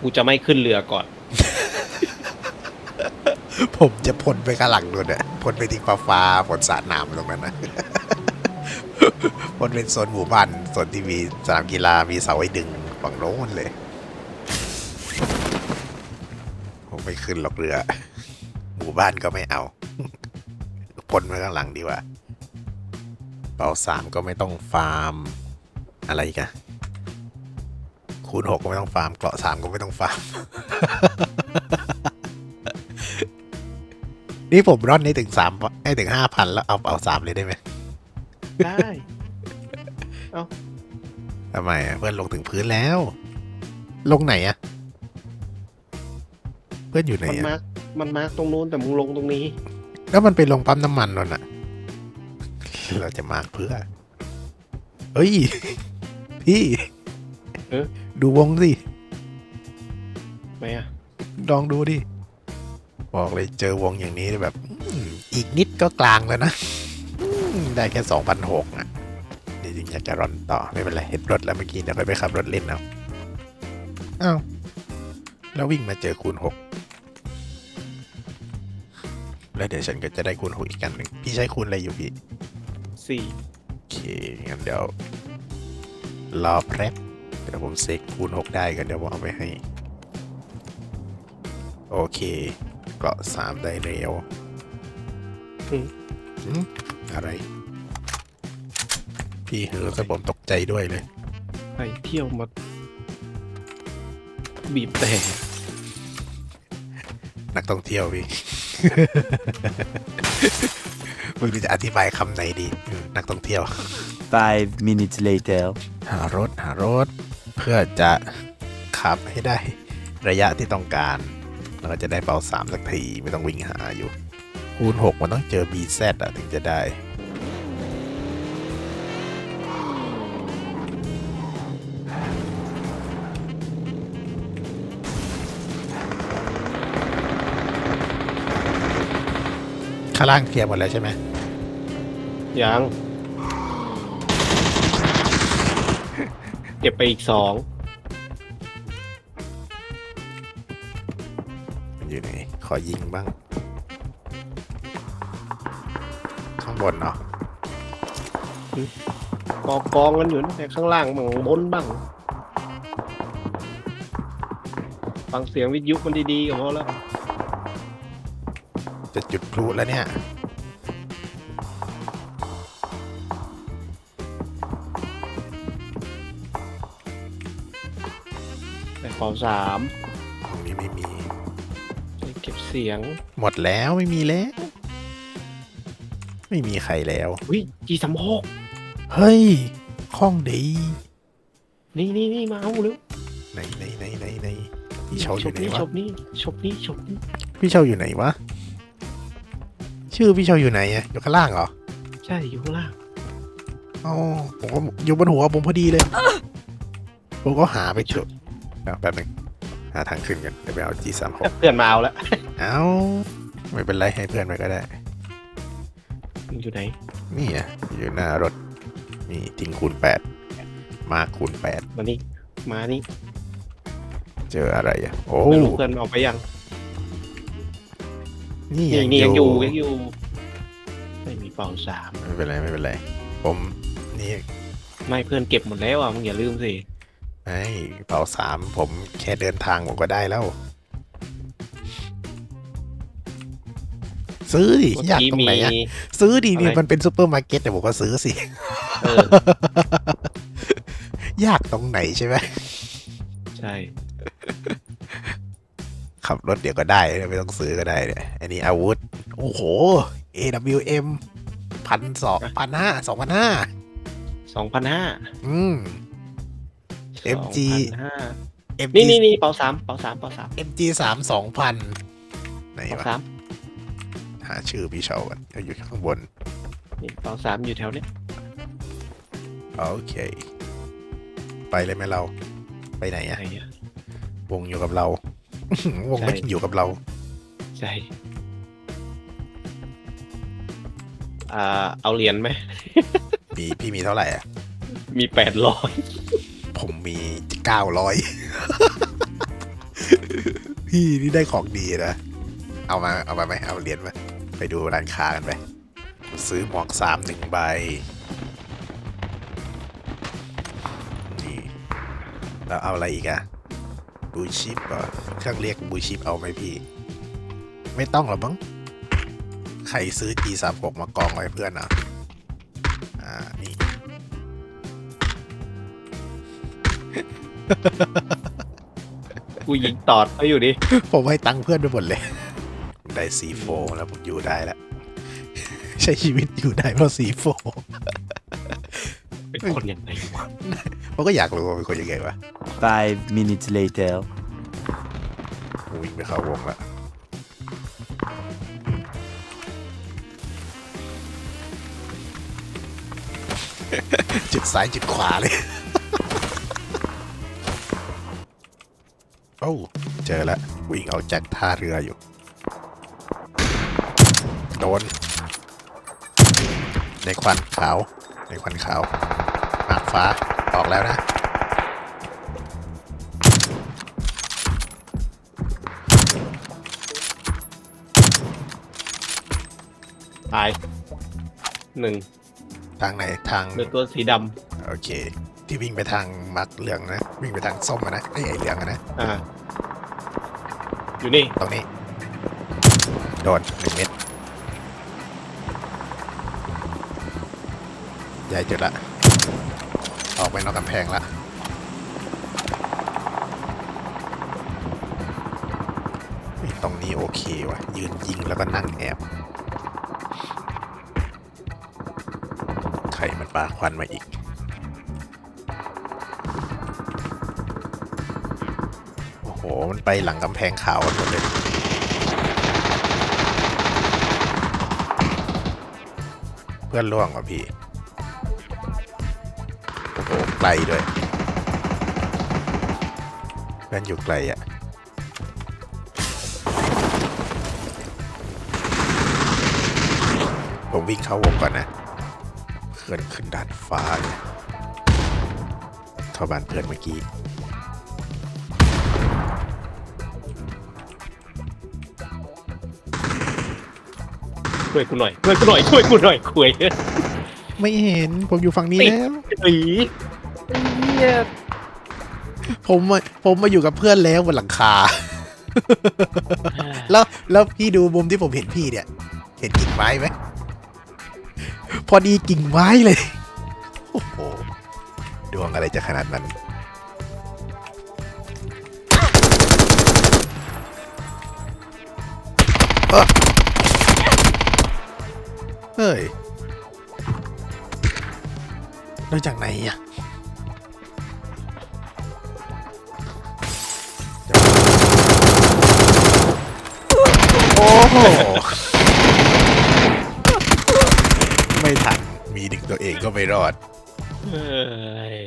กูจะไม่ขึ้นเรือก่อน ผมจะพ่นไปข้างหลังนู่นน่ะพ่นไปที่ฟ้าฟ้าๆพ่นสาดน้ำตรงนั้นนะ พ่นเป็นโซนหมู่บ้านโซนที่มีสนามกีฬามีเสาไว้ดึงฝั่งโน้นเลย ผมไม่ขึ้นหรอกเรือ หมู่บ้านก็ไม่เอา พ่นไปข้างหลังดีกว่า เป่าสามก็ไม่ต้องฟาร์ม อะไรอีกัน คูณหกก็ไม่ต้องฟาร์ม เกราะสามก็ไม่ต้องฟาร์ม นี่ผมร่อนให้ถึงสามให้ถึงห้าพันแล้วเอาเอาสามเลยได้ไหมได้ทำไมอะเพื่อนลงถึงพื้นแล้ว ลงไหนอะเพื่อนอยู่ไหนมันอะมาร์กมันมาร์กตรงนู้นแต่มึงลงตรงนี้ แล้วมันไปลงปั๊มน้ำมันนั่นอะเราจะมาร์กเพื่อเฮ้ย พี่เออ ดูวงสิไหมอะลองดูดิ บอกเลยเจอวงอย่างนี้แบบอืมอีกนิดก็กลางแล้วนะอืมได้แค่สองพันหกอะจริงๆอยากจะร่อนต่อไม่เป็นไรเห็นรถแล้วเมื่อกี้เดี๋ยวค่อยไปขับรถเล่นเอาอ้าวแล้ววิ่งมาเจอคูณหกแล้วเดี๋ยวฉันก็จะได้คูณหกอีกกันหนึ่งพี่ใช้คูณอะไรอยู่พี่สี่โอเคงั้นเดี๋ยวรอแป๊บ เดี๋ยวผมเซกคูณหกได้กันเดี๋ยวผมเอาไปให้ โอเค เกาะสามได้เร็วอืมอะไร พี่เฮือสผมตกใจด้วยเลย ไปเที่ยวมาบีบแต่นักท่องเที่ยวพี่ไม่รู้จะอธิบายคำไหนดีเออนักท่องเที่ยว Five minutes later. หารถ หารถ เพื่อจะขับให้ได้ระยะที่ต้องการ แล้วก็จะได้เป่าสามสักทีไม่ต้องวิ่งหาอยู่ คูณหกมันต้องเจอ BZ อะถึงจะได้ข้างล่างเคลียร์หมดแล้วใช่ไหมยัง ก็บไปอีกสองมันอยู่ไหน ขอยิงบ้าง ข้างบนเนาะกองกองกันอยู่นะแต่ข้างล่างบ้างบนบ้าง ฟังเสียงวิทยุมันดีๆก็พอแล้ว จะจุดพลุแล้วเนี่ย แต่ขอสามตรงนี้ไม่มี เก็บเสียงหมดแล้วไม่มีแล้ว ไม่มีใครแล้ว วิจีสามหกเฮ้ยคล่องดีนี่นี่นี่มาเอาเร็วไหนไหนไหนไหนไหนพี่เชาอยู่ไหนนี้วะชบนี้ชบนี้ชบนี้พี่เชาอยู่ไหนวะชื่อพี่เชาอยู่ไหนอะอยู่ข้างล่างเหรอใช่อยู่ข้างล่างอ๋อผมก็อยู่บนหัวผมพอดีเลยผมก็หาไปจุด เดี๋ยวแป๊บหนึงหาทางขึ้นกันเดี๋ยวไปเอา G 3 6เพื่อนมาเอาแล้วเอาไม่เป็นไรให้เพื่อนไปก็ได้ มึงอยู่ไหนนี่อะอยู่หน้ารถมีทิ้งคูณแปดมาคูณแปดมานี่มานี่เจออะไรอะโอ้ไม่รู้เพื่อนเอาไปยังนี่นี่ยังนี่ยังออยู่ยู่ยังอยู่ไม่มีเป่าสามไม่เป็นไรไม่เป็นไร ผมนี่ไม่เพื่อนเก็บหมดแล้วอะมึงอย่าลืมสิ ไอ้เป่าสามผมแค่เดินทางผมก็ได้แล้ว ซื้อดิเมื่ออยากกี้ตรงมีไหนอะซื้อดินี่อะไรมันเป็นซูเปอร์มาร์เก็ตแต่ผมก็ซื้อสิเออยากตรงไหนใช่ไหมใช่ขับรถเดี๋ยวก็ได้ไม่ต้องซื้อก็ได้เนี่ยอันนี้อาวุธ โอ้โห AWM พันสองพันห้าสองพันห้าสองพันห้าอืม MG ห้า MG นี่นี่นี่เป่าสามเป่าสามเป่าสาม MG สามสองพันไหนเป่าวะสามหาชื่อพี่เชากันก็อยู่ข้างบน นี่เป่าสามอยู่แถวเนี้ยโอเค ไปเลยไหมเรา ไปไหนไหนอะอะ วงอยู่กับเรา วงไม่ใช่ อยู่กับเรา ใช่อ่าเอาเหรียญไหม มีพี่มีเท่าไหร่อะมีแปดร้อย ผมมีเก้าร้อยพี่นี่ได้ของดีนะ เอามาเอามาไหมเอาเหรียญมาไปดูร้านค้ากันไป ซื้อหมวกสามหนึ่งใบ นี่แล้วเอาอะไรอีกอะบูชิปเหรอเครื่องเรียกบูชิปเอาไหมพี่ ไม่ต้องหรอกมั้ง ใครซื้อ G36 มากองไว้เพื่อนอะ กูยิงตอดเขาอยู่ดิ ผมให้ตังค์เพื่อนไปหมดเลย ได้ซีโฟแล้วผมอยู่ได้แล้วใช้ชีวิตอยู่ได้เพราะซีโฟเป็นคนยังไงวะผมก็อยากรู้ว่าเป็นคนยังไงวะ Five minutes later. วิ่งไปเข้าวงละจุดซ้ายจุดขวาเลย อ้าเจอแล้ววิ่งออกจากท่าเรืออยู่ โดน ในควันขาว ในควันขาวหมากฟ้าออกแล้วนะ ตายหนึ่งทางไหนทางเหลือตัวสีดโอเค ที่วิ่งไปทางมัดเหลืองนะ วิ่งไปทางส้มอะนะไอ้ยไอ้เหลืองอะนะำอ่า อยู่นี่ ตรงนี้ โดนหนึ่งเม็ดใหญ่จุดละ ออกไปนอกกำแพงละตรงนี้โอเควะยืนยิงแล้วก็นั่งแอบใครมันปาควันมาอีก มันไปหลังกำแพงขาวกันหมดเลยเพื่อนล่วงว่ะพี่ โอ้โห ไกลด้วยเพื่อนอยู่ไกลอะ่ะผมวิ่งเข้าวงก่อนนะเพื่อนขึ้นด้านฟ้าเลยเข้าบ้านเพื่อนเมื่อกี้ ช่วยกูหน่อยช่วยกูหน่อยช่วยกูหน่อยคุยไม่เห็นผมอยู่ฝั่งนี้ติดแล้ว สีเหี้ยผมมาผมมาอยู่กับเพื่อนแล้วบนหลังคา แล้วแล้วพี่ดูมุมที่ผมเห็นพี่เนี่ย เห็นกิ่งไม้ไหมพอดีกิ่งไม้เลย โอ้โหดวงอะไรจะขนาดนั้น เอ้อ เฮ้ยมาจากไหนอะโอ้โห ไม่ทัน มีดึงตัวเองก็ไม่รอด เอ้ย